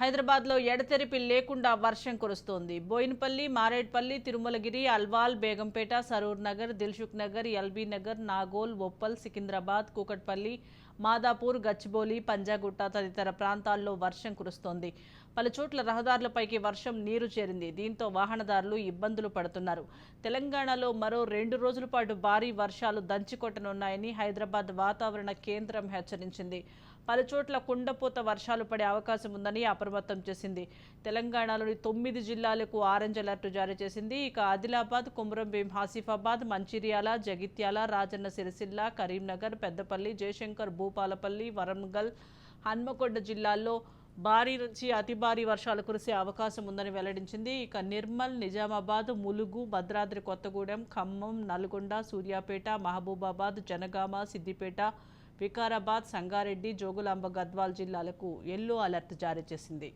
హైదరాబాద్లో ఎడతెరిపి లేకుండా వర్షం కురుస్తోంది. బోయినపల్లి మారేడ్పల్లి తిరుమలగిరి అల్వాల్ బేగంపేట సరూర్ నగర్ దిల్షుక్ నగర్ ఎల్బీ నగర్ నాగోల్ ఒప్పల్ సికింద్రాబాద్ కూకట్పల్లి మాదాపూర్ గచ్చిబౌలి పంజాగుట్ట తదితర ప్రాంతాల్లో వర్షం కురుస్తోంది. పలుచోట్ల రహదారులపైకి వర్షం నీరు చేరింది. దీంతో వాహనదారులు ఇబ్బందులు పడుతున్నారు. తెలంగాణలో మరో రెండు రోజుల పాటు భారీ వర్షాలు దంచికొట్టనున్నాయని హైదరాబాద్ వాతావరణ కేంద్రం హెచ్చరించింది. పలుచోట్ల కుండపోత వర్షాలు పడే అవకాశం ఉందని అప్రమత్తం చేసింది. తెలంగాణలోని తొమ్మిది జిల్లాలకు ఆరెంజ్ అలర్ట్ జారీ చేసింది. ఇక ఆదిలాబాద్ కుమ్రంభీం ఆసిఫాబాద్ మంచిర్యాల జగిత్యాల రాజన్న సిరిసిల్ల కరీంనగర్ పెద్దపల్లి జయశంకర్ భూపాలపల్లి వరంగల్ హన్మకొండ జిల్లాల్లో భారీ నుంచి అతి భారీ వర్షాలు కురిసే అవకాశం ఉందని వెల్లడించింది. ఇక నిర్మల్ నిజామాబాద్ ములుగు భద్రాద్రి కొత్తగూడెం ఖమ్మం నల్గొండ సూర్యాపేట మహబూబాబాద్ జనగామ సిద్దిపేట వికారాబాద్ సంగారెడ్డి జోగులాంబ గద్వాల్ జిల్లాలకు ఎల్లో అలర్ట్ జారీ చేసింది.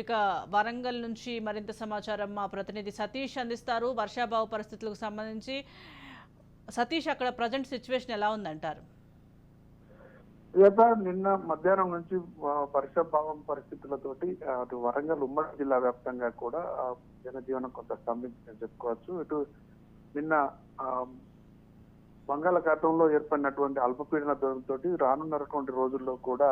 ఇక వరంగల్ నుంచి మరింత సమాచారం మా ప్రతినిధి సతీష్ అందిస్తారు. వర్షాభావ పరిస్థితులకు సంబంధించి సతీష్ అక్కడ ప్రజెంట్ సిచ్యువేషన్ ఎలా ఉందంటారు? ఇక నిన్న మధ్యాహ్నం నుంచి వర్షాభావం పరిస్థితులతోటి అటు వరంగల్ ఉమ్మడి జిల్లా వ్యాప్తంగా కూడా జనజీవనం కొంత స్తంభించిందని చెప్పుకోవచ్చు. ఇటు నిన్న బంగాళాఖాతంలో ఏర్పడినటువంటి అల్పపీడన తోటి రానున్నటువంటి రోజుల్లో కూడా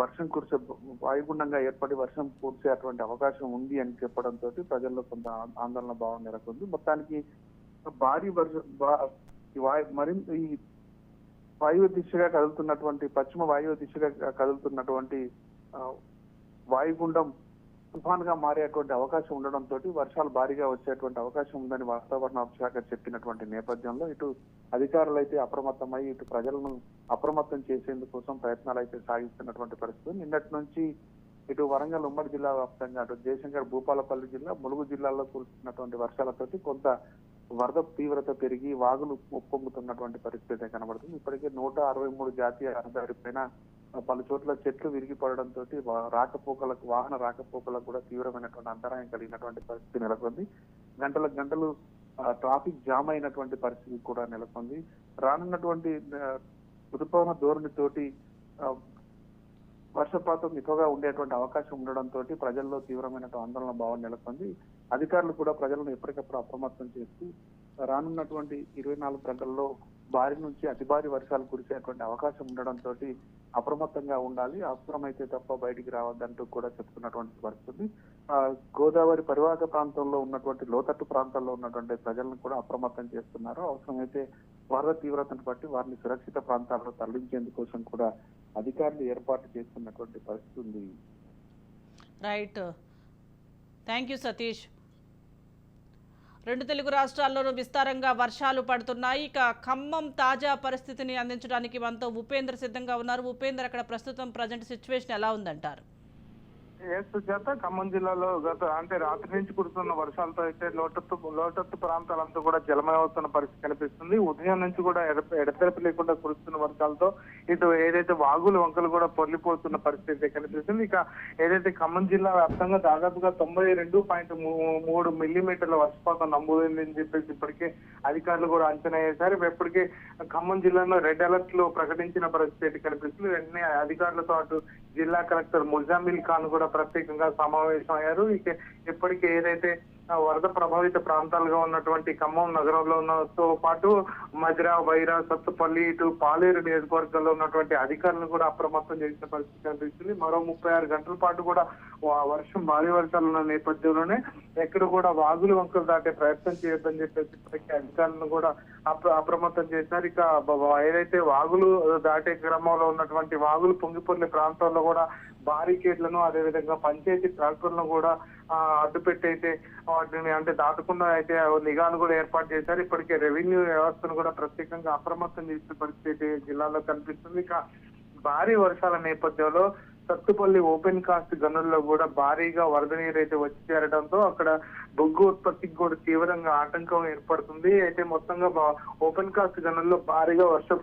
వర్షం కురిసే వాయుగుండంగా ఏర్పడి వర్షం కురిసే అటువంటి అవకాశం ఉంది అని చెప్పడంతో ప్రజల్లో కొంత ఆందోళన భావం నెలకొంది. మొత్తానికి భారీ వర్ష మరి ఈ వాయు మరింత ఈ వాయువ్య దిశగా కదులుతున్నటువంటి పశ్చిమ వాయువ్య దిశగా కదులుతున్నటువంటి వాయుగుండం తుఫాన్గా మారేటువంటి అవకాశం ఉండడంతో వర్షాలు భారీగా వచ్చేటువంటి అవకాశం ఉందని వాతావరణ శాఖ చెప్పినటువంటి నేపథ్యంలో ఇటు అధికారులు అయితే అప్రమత్తమై ఇటు ప్రజలను అప్రమత్తం చేసేందుకోసం ప్రయత్నాలు అయితే సాగిస్తున్నటువంటి పరిస్థితి. నిన్నటి నుంచి ఇటు వరంగల్ ఉమ్మడి జిల్లా వ్యాప్తంగా అటు జయశంకర్ భూపాలపల్లి జిల్లా ములుగు జిల్లాలో కురుస్తున్నటువంటి వర్షాలతోటి కొంత వరద తీవ్రత పెరిగి వాగులు ఉప్పొంగుతున్నటువంటి పరిస్థితి కనబడుతుంది. ఇప్పటికే నూట అరవై మూడు జాతీయ రహదారి పైన పలు చోట్ల చెట్లు విరిగి పడడంతో రాకపోకలకు వాహన రాకపోకలకు కూడా తీవ్రమైనటువంటి అంతరాయం కలిగినటువంటి పరిస్థితి నెలకొంది. గంటల గంటలు ట్రాఫిక్ జామ్ అయినటువంటి పరిస్థితి కూడా నెలకొంది. రానున్నటువంటి ఋతుపవన ధోరణితోటి వర్షపాతం ఎక్కువగా ఉండేటువంటి అవకాశం ఉండడంతో ప్రజల్లో తీవ్రమైన ఆందోళన భావం నెలకొంది. అధికారులు కూడా ప్రజలను ఎప్పటికప్పుడు అప్రమత్తం చేస్తూ రానున్నటువంటి ఇరవై నాలుగు గంటల్లో భారీ నుంచి అతి భారీ వర్షాలు కురిసేటువంటి అవకాశం ఉండడంతో అప్రమత్తంగా ఉండాలి. అవసరమైతే తప్ప బయటికి రావద్దంటూ కూడా చెప్తున్నటువంటి పరిస్థితి. గోదావరి పరివాహక ప్రాంతంలో ఉన్నటువంటి లోతట్టు ప్రాంతాల్లో ఉన్నటువంటి ప్రజలను కూడా అప్రమత్తం చేస్తున్నారు. అవసరమైతే వరద తీవ్రతను బట్టి వారిని సురక్షిత ప్రాంతాల్లో తరలించేందుకోసం కూడా అధికారులు ఏర్పాటు చేస్తున్నటువంటి పరిస్థితి ఉంది. రైట్ థ్యాంక్ యూ సతీష్ రెండు తెలుగు రాష్ట్రాల్లోనూ విస్తారంగా వర్షాలు పడుతున్నాయి. ఇక ఖమ్మం తాజా పరిస్థితిని అందించడానికి మనతో ఉపేంద్ర సిద్ధంగా ఉన్నారు. ఉపేంద్ర అక్కడ ప్రస్తుతం ప్రజెంట్ సిచ్యువేషన్ ఎలా ఉందంటారు? ఎస్ సుజాత ఖమ్మం జిల్లాలో గత అంటే రాత్రి నుంచి కురుస్తున్న వర్షాలతో అయితే లోటత్తు లోటత్తు ప్రాంతాలంతా కూడా జలమయమవుతున్న పరిస్థితి కనిపిస్తుంది. ఉదయం నుంచి కూడా ఎడతెరపు లేకుండా కురుస్తున్న వర్షాలతో ఇటు ఏదైతే వాగులు వంకలు కూడా పొర్లిపోతున్న పరిస్థితి కనిపిస్తుంది. ఇక ఏదైతే ఖమ్మం జిల్లా వ్యాప్తంగా దాదాపుగా తొంభై రెండు పాయింట్ మూడు మిల్లీమీటర్ల వర్షపాతం నమోదైందని చెప్పేసి ఇప్పటికే అధికారులు కూడా అంచనా వేశారు. ఇప్పటికే ఖమ్మం జిల్లాలో రెడ్ అలర్ట్లో ప్రకటించిన పరిస్థితి కనిపిస్తుంది. వెంటనే అధికారులతో అటు జిల్లా కలెక్టర్ ముజామిల్ ఖాన్ కూడా ప్రత్యేకంగా సమావేశం అయ్యారు ఇక ఇప్పటికే ఏదైతే వరద ప్రభావిత ప్రాంతాలుగా ఉన్నటువంటి ఖమ్మం నగరంలో ఉన్నతో పాటు మజిరా వైరా సత్తుపల్లి ఇటు పాలేరు నియోజకవర్గంలో ఉన్నటువంటి అధికారులను కూడా అప్రమత్తం చేసిన పరిస్థితి కనిపిస్తుంది. మరో ముప్పై ఆరు గంటల పాటు కూడా వర్షం భారీ వర్షాలు ఉన్న నేపథ్యంలోనే ఎక్కడ కూడా వాగులు వంకలు దాటే ప్రయత్నం చేయొద్దని చెప్పేసి ఇప్పటికే అధికారులను కూడా అప్ర అప్రమత్తం చేశారు. ఇక ఏదైతే వాగులు దాటే క్రమంలో ఉన్నటువంటి వాగులు పొంగిపొర్లే ప్రాంతాల్లో కూడా బారికేడ్లను అదేవిధంగా పంచాయతీ ట్రాక్టర్లను కూడా ఆ, అడ్డుపెట్టి అయితే వాటిని అంటే దాటకుండా అయితే నిఘాను కూడా ఏర్పాటు చేశారు. ఇప్పటికే రెవెన్యూ వ్యవస్థను కూడా ప్రత్యేకంగా అప్రమత్తం చేసిన పరిస్థితి జిల్లాలో కనిపిస్తుంది. ఇక భారీ వర్షాల నేపథ్యంలో సత్తుపల్లి ఓపెన్ కాస్ట్ గనుల్లో కూడా భారీగా వరద నీరు అయితే వచ్చి చేరడంతో అక్కడ బొగ్గు ఉత్పత్తికి కూడా తీవ్రంగా ఆటంకం ఏర్పడుతుంది. అయితే మొత్తంగా ఓపెన్ కాస్ట్ గనుల్లో భారీగా వర్షం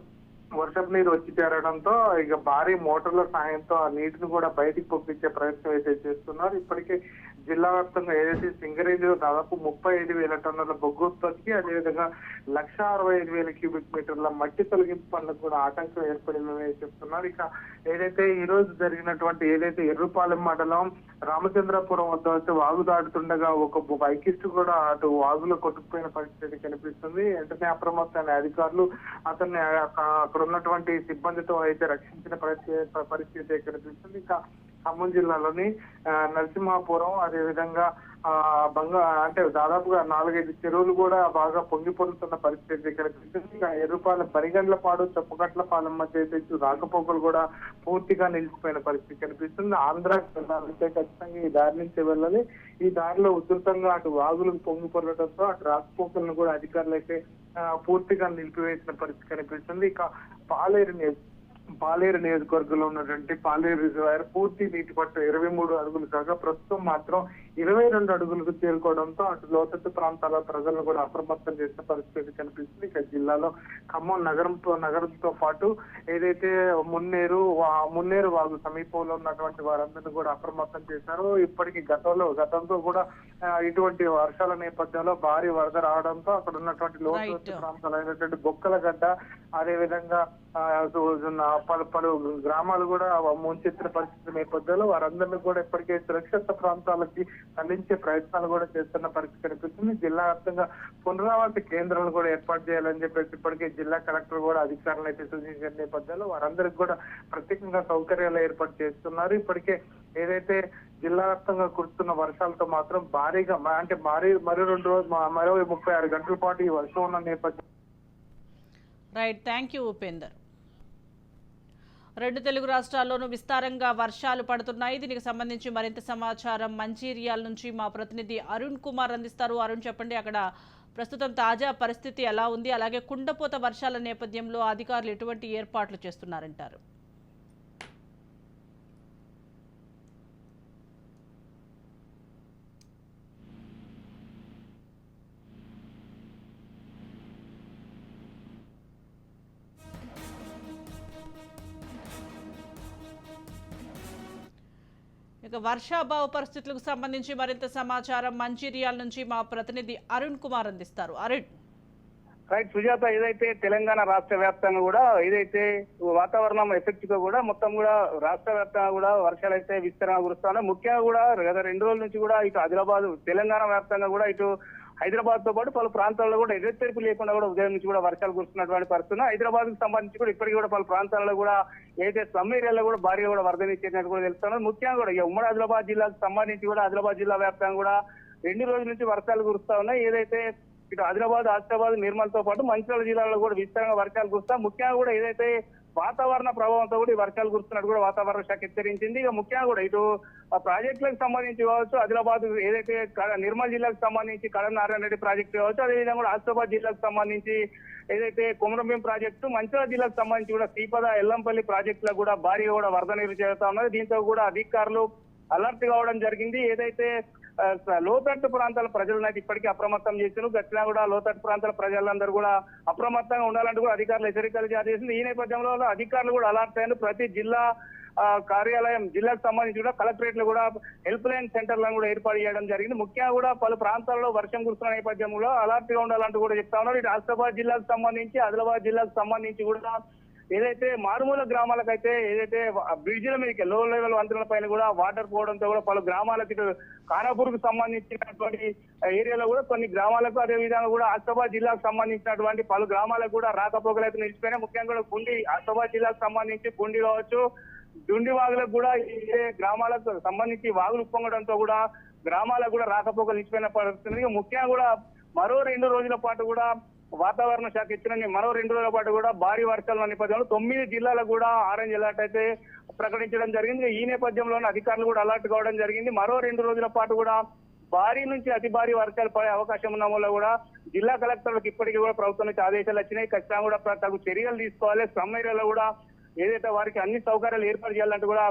వర్షపు నీరు వచ్చి చేరడంతో ఇక భారీ మోటార్ల సాయంతో ఆ నీటిని కూడా బయటికి పంపించే ప్రయత్నం అయితే చేస్తున్నారు. ఇప్పటికే జిల్లా వ్యాప్తంగా ఏదైతే సింగరేణిలో దాదాపు ముప్పై ఐదు వేల టన్నుల బొగ్గు ఉత్పత్తికి అదేవిధంగా లక్ష అరవై ఐదు వేల క్యూబిక్ మీటర్ల మట్టి తొలగింపు పనులకు కూడా ఆటంకం ఏర్పడిందని చెప్తున్నారు. ఇక ఏదైతే ఈ రోజు జరిగినటువంటి ఏదైతే ఎర్రుపాలెం మండలం రామచంద్రపురం వద్ద వచ్చి వాగు దాటుతుండగా ఒక బైకిస్ట్ కూడా అటు వాగులో కొట్టుకుపోయిన పరిస్థితి కనిపిస్తుంది. వెంటనే అప్రమత్తమైన అధికారులు అతన్ని అక్కడ ఉన్నటువంటి సిబ్బందితో అయితే రక్షించిన పరిస్థితి పరిస్థితి కనిపిస్తుంది. ఇంకా ఖమ్మం జిల్లాలోని నరసింహాపురం అదేవిధంగా ఆ బంగా అంటే దాదాపుగా నాలుగైదు చెరువులు కూడా బాగా పొంగి పొరుతున్న పరిస్థితి కనిపిస్తుంది. ఇంకా ఎర్రుపాలెం పరిగండ్లపాడు చొప్పగట్లపాలెం మధ్య అయితే రాకపోకలు కూడా పూర్తిగా నిలిచిపోయిన పరిస్థితి కనిపిస్తుంది. ఆంధ్ర వెళ్ళాలంటే ఖచ్చితంగా ఈ దారి నుంచి వెళ్ళాలి. ఈ దారిలో ఉధృతంగా అటు వాగులు పొంగిపొరడంతో అటు రాకపోకలను కూడా అధికారులు అయితే పూర్తిగా నిలిపివేసిన పరిస్థితి కనిపిస్తుంది. ఇక పాలేరు పాలేరు నియోజకవర్గంలో ఉన్నటువంటి పాలేరు రిజర్వాయర్ పూర్తి నీటి పట్టు ఇరవై మూడు అడుగులు కాగా ప్రస్తుతం మాత్రం ఇరవై రెండు అడుగులకు చేరుకోవడంతో అటు లోతట్టు ప్రాంతాల ప్రజలను కూడా అప్రమత్తం చేసిన పరిస్థితి కనిపిస్తుంది ఇక జిల్లాలో ఖమ్మం నగరంతో నగరంతో పాటు ఏదైతే మున్నేరు మున్నేరు వాగు సమీపంలో ఉన్నటువంటి వారందరినీ కూడా అప్రమత్తం చేశారు ఇప్పటికి గతంలో గతంతో కూడా ఇటువంటి వర్షాల నేపథ్యంలో భారీ వరద రావడంతో అక్కడ ఉన్నటువంటి లోతట్టు Right. ప్రాంతాలైనటువంటి బొక్కల గడ్డ అదే విధంగా ఆ, సు- ఉన్న పలు పలు గ్రామాలు కూడా ముంచెత్తిన పరిస్థితి నేపథ్యంలో వారందరినీ కూడా ఇప్పటికే సురక్షిత ప్రాంతాలకి అందించే ప్రయత్నాలు కూడా చేస్తున్న పరిస్థితి కనిపిస్తుంది. జిల్లా వ్యాప్తంగా పునరావాస కేంద్రాలు కూడా ఏర్పాటు చేయాలని చెప్పేసి ఇప్పటికే జిల్లా కలెక్టర్ కూడా అధికారులు అయితే సూచించిన నేపథ్యంలో వారందరికి కూడా ప్రత్యేకంగా సౌకర్యాలు ఏర్పాటు చేస్తున్నారు. ఇప్పటికే ఏదైతే జిల్లా వ్యాప్తంగా కురుస్తున్న వర్షాలతో మాత్రం భారీగా అంటే మరీ మరో రెండు రోజులు మరో ముప్పై ఆరు గంటల పాటు ఈ వర్షం ఉన్న నేపథ్యం రైట్ థ్యాంక్ యూ ఉపేందర్. రెండు తెలుగు రాష్ట్రాల్లోనూ విస్తారంగా వర్షాలు పడుతున్నాయి. దీనికి సంబంధించి మరింత సమాచారం మంచిర్యాల నుంచి మా ప్రతినిధి అరుణ్ కుమార్ అందిస్తారు. అరుణ్ చెప్పండి అక్కడ ప్రస్తుతం తాజా పరిస్థితి ఎలా ఉంది? అలాగే కుండపోత వర్షాల నేపథ్యంలో అధికారులు ఎటువంటి ఏర్పాట్లు చేస్తున్నారంటారు? ఇక వర్షాభావ పరిస్థితులకు సంబంధించి మరింత సమాచారం మంచిర్యాల నుంచి మా ప్రతినిధి అరుణ్ కుమార్ అందిస్తారు. అరుణ్. రైట్ సుజాత ఏదైతే తెలంగాణ రాష్ట్ర వ్యాప్తంగా కూడా ఏదైతే వాతావరణం ఎఫెక్ట్గా కూడా మొత్తం కూడా రాష్ట్ర వ్యాప్తంగా కూడా వర్షాలు అయితే విస్తరణ కురుస్తున్నాయి. ముఖ్యంగా కూడా గత రెండు రోజుల నుంచి కూడా ఇటు ఆదిలాబాద్ తెలంగాణ వ్యాప్తంగా కూడా ఇటు హైదరాబాద్తో పాటు పలు ప్రాంతాల్లో కూడా ఎదురెత్తెరిపి లేకుండా కూడా ఉదయం నుంచి కూడా వర్షాలు కురుస్తున్నటువంటి పరిస్థితులు. హైదరాబాద్కు సంబంధించి కూడా ఇప్పటికీ కూడా పలు ప్రాంతాల్లో కూడా ఏదైతే స్లమ్ ఏరియాలో కూడా భారీగా కూడా వరదనిచ్చేటట్టు కూడా తెలుస్తున్నారు. ముఖ్యంగా కూడా ఇక ఉమ్మడి ఆదిలాబాద్ జిల్లాకు సంబంధించి కూడా ఆదిలాబాద్ జిల్లా వ్యాప్తంగా కూడా రెండు రోజుల నుంచి వర్షాలు కురుస్తా ఉన్నాయి. ఏదైతే ఇటు ఆదిలాబాద్ ఆసిఫాబాద్ నిర్మల్తో పాటు మంచిర్యాల జిల్లాలో కూడా విస్తారంగా వర్షాలు కురుస్తా. ముఖ్యంగా కూడా ఏదైతే వాతావరణ ప్రభావంతో కూడా ఈ వర్షాలు కురుస్తున్నట్టు కూడా వాతావరణ శాఖ హెచ్చరించింది. ఇక ముఖ్యంగా కూడా ఇటు ఆ ప్రాజెక్టులకు సంబంధించి కావచ్చు ఆదిలాబాద్ ఏదైతే నిర్మల్ జిల్లాకు సంబంధించి కడం నారాయణ రెడ్డి ప్రాజెక్టు కావచ్చు అదేవిధంగా కూడా ఆసిఫాబాద్ జిల్లాకు సంబంధించి ఏదైతే కుమరంభీం ప్రాజెక్టు మంచిర్యాల జిల్లాకు సంబంధించి కూడా శ్రీపద ఎల్లంపల్లి ప్రాజెక్టులకు కూడా భారీగా కూడా వరద నీరు చేరుతా ఉన్నది. దీంతో కూడా అధికారులు అలర్ట్ కావడం జరిగింది. ఏదైతే లోతట్టు ప్రాంతాల ప్రజలను అయితే ఇప్పటికీ అప్రమత్తం చేశారు గట్టినా కూడా లోతట్టు ప్రాంతాల ప్రజలందరూ కూడా అప్రమత్తంగా ఉండాలంటూ కూడా అధికారులు హెచ్చరికలు జారీ చేసింది. ఈ నేపథ్యంలో అధికారులు కూడా అలర్ట్ అయ్యారు ప్రతి జిల్లా కార్యాలయం జిల్లాకు సంబంధించి కూడా కలెక్టరేట్లు కూడా హెల్ప్ లైన్ సెంటర్లను కూడా ఏర్పాటు చేయడం జరిగింది. ముఖ్యంగా కూడా పలు ప్రాంతాల్లో వర్షం కురుస్తున్న నేపథ్యంలో అలర్ట్గా ఉండాలంటూ కూడా చెప్తా ఉన్నారు. ఇటు ఆసిఫాబాద్ జిల్లాకు సంబంధించి ఆదిలాబాద్ జిల్లాకు సంబంధించి కూడా ఏదైతే మారుమూల గ్రామాలకైతే ఏదైతే బ్రిడ్జిల మీదకి లో లెవెల్ వంతెనల పైన కూడా వాటర్ పోవడంతో కూడా పలు గ్రామాలకు ఇటు ఖానాపూర్కు సంబంధించినటువంటి ఏరియాలో కూడా కొన్ని గ్రామాలకు అదే విధంగా కూడా ఆసిఫాబాద్ జిల్లాకు సంబంధించినటువంటి పలు గ్రామాలకు కూడా రాకపోకలు అయితే నిలిచిపోయినాయి ముఖ్యంగా కూడా గుండి ఆసిఫాబాద్ జిల్లాకు సంబంధించి గుండి కావచ్చు దుండి వాగులకు కూడా ఏ గ్రామాలకు సంబంధించి వాగులు పొంగడంతో కూడా గ్రామాలకు కూడా రాకపోకలు నిలిచిపోయిన పరిస్థితి ముఖ్యంగా కూడా మరో రెండు రోజుల పాటు కూడా వాతావరణ శాఖ ఇచ్చిన మరో రెండు రోజుల పాటు కూడా భారీ వర్షాల నేపథ్యంలో తొమ్మిది జిల్లాలకు కూడా ఆరెంజ్ అలర్ట్ అయితే ప్రకటించడం జరిగింది. ఈ నేపథ్యంలోనే అధికారులు కూడా అలర్ట్ కావడం జరిగింది. మరో రెండు రోజుల పాటు కూడా భారీ నుంచి అతి భారీ వర్షాలు పడే అవకాశం ఉన్న వల్ల కూడా జిల్లా కలెక్టర్లకు ఇప్పటికీ కూడా ప్రభుత్వం నుంచి ఆదేశాలు వచ్చినాయి. ఖచ్చితంగా కూడా తగు చర్యలు తీసుకోవాలి. సమ్ ఏరియాలో కూడా ఏదైతే వారికి అన్ని సౌకర్యాలు ఏర్పాటు చేయాలంటూ కూడా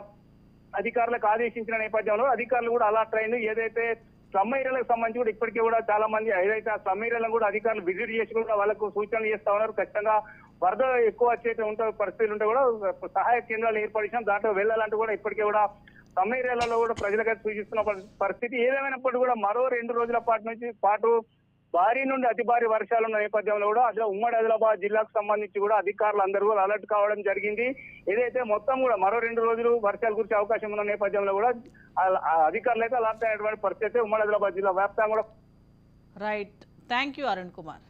అధికారులకు ఆదేశించిన నేపథ్యంలో అధికారులు కూడా అలర్ట్ అయింది. ఏదైతే స్లమ్ ఏరియాలకు సంబంధించి కూడా ఇప్పటికీ కూడా చాలా మంది ఏదైతే ఆ స్లమ్ ఏరియాలను కూడా అధికారులు విజిట్ చేసి కూడా వాళ్ళకు సూచనలు చేస్తా ఉన్నారు. ఖచ్చితంగా వరద ఎక్కువ వచ్చేట ఉంటే పరిస్థితులు ఉంటే కూడా సహాయ కేంద్రాలు ఏర్పాటు దాంట్లో వెళ్ళాలంటే కూడా ఇప్పటికే కూడా సమ్మె ఏరియాలలో కూడా ప్రజలకు సూచిస్తున్న పరిస్థితి. ఏదేమైనప్పటికీ కూడా మరో రెండు రోజుల పాటు నుంచి పాటు భారీ నుండి అతి భారీ వర్షాలు ఉన్న నేపథ్యంలో కూడా అసలు ఉమ్మడి ఆదిలాబాద్ జిల్లాకు సంబంధించి కూడా అధికారులు అందరూ కూడా అలర్ట్ కావడం జరిగింది. ఏదైతే మొత్తం కూడా మరో రెండు రోజులు వర్షాలు కురిసే అవకాశం ఉన్న నేపథ్యంలో కూడా అధికారులు అయితే అలర్ట్ అయినటువంటి పరిస్థితి ఉమ్మడి ఆదిలాబాద్ జిల్లా వ్యాప్తంగా కూడా right thank you Arun Kumar